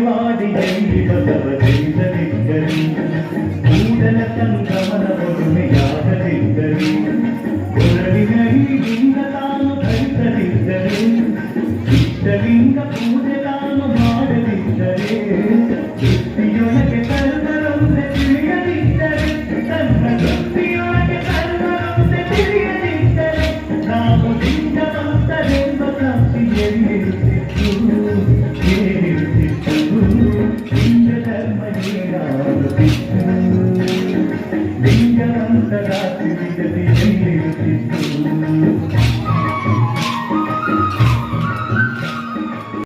వాడి ఎండి బసవ జీవితదిద్దరి కూడల సంగమన పొడుమె యాదదిద్దరి పునరిగరి లింగ తాను ధరితదిద్దరి ఇష్టలింగ పూజ తాను ಮಾಡದಿದ್ದರೆ ಶಕ್ತಿಯೊಳಗೆ ತರುತ್ತರಂತೆ ತಿಳಿಯದಿದ್ದರೆ ತನ್ನ ಶಕ್ತಿಯೊಳಗೆ ತರುತ್ತರಂತೆ ತಿಳಿಯದಿದ್ದರೆ ನಾವು ನಿಂತ ನಂತರೇ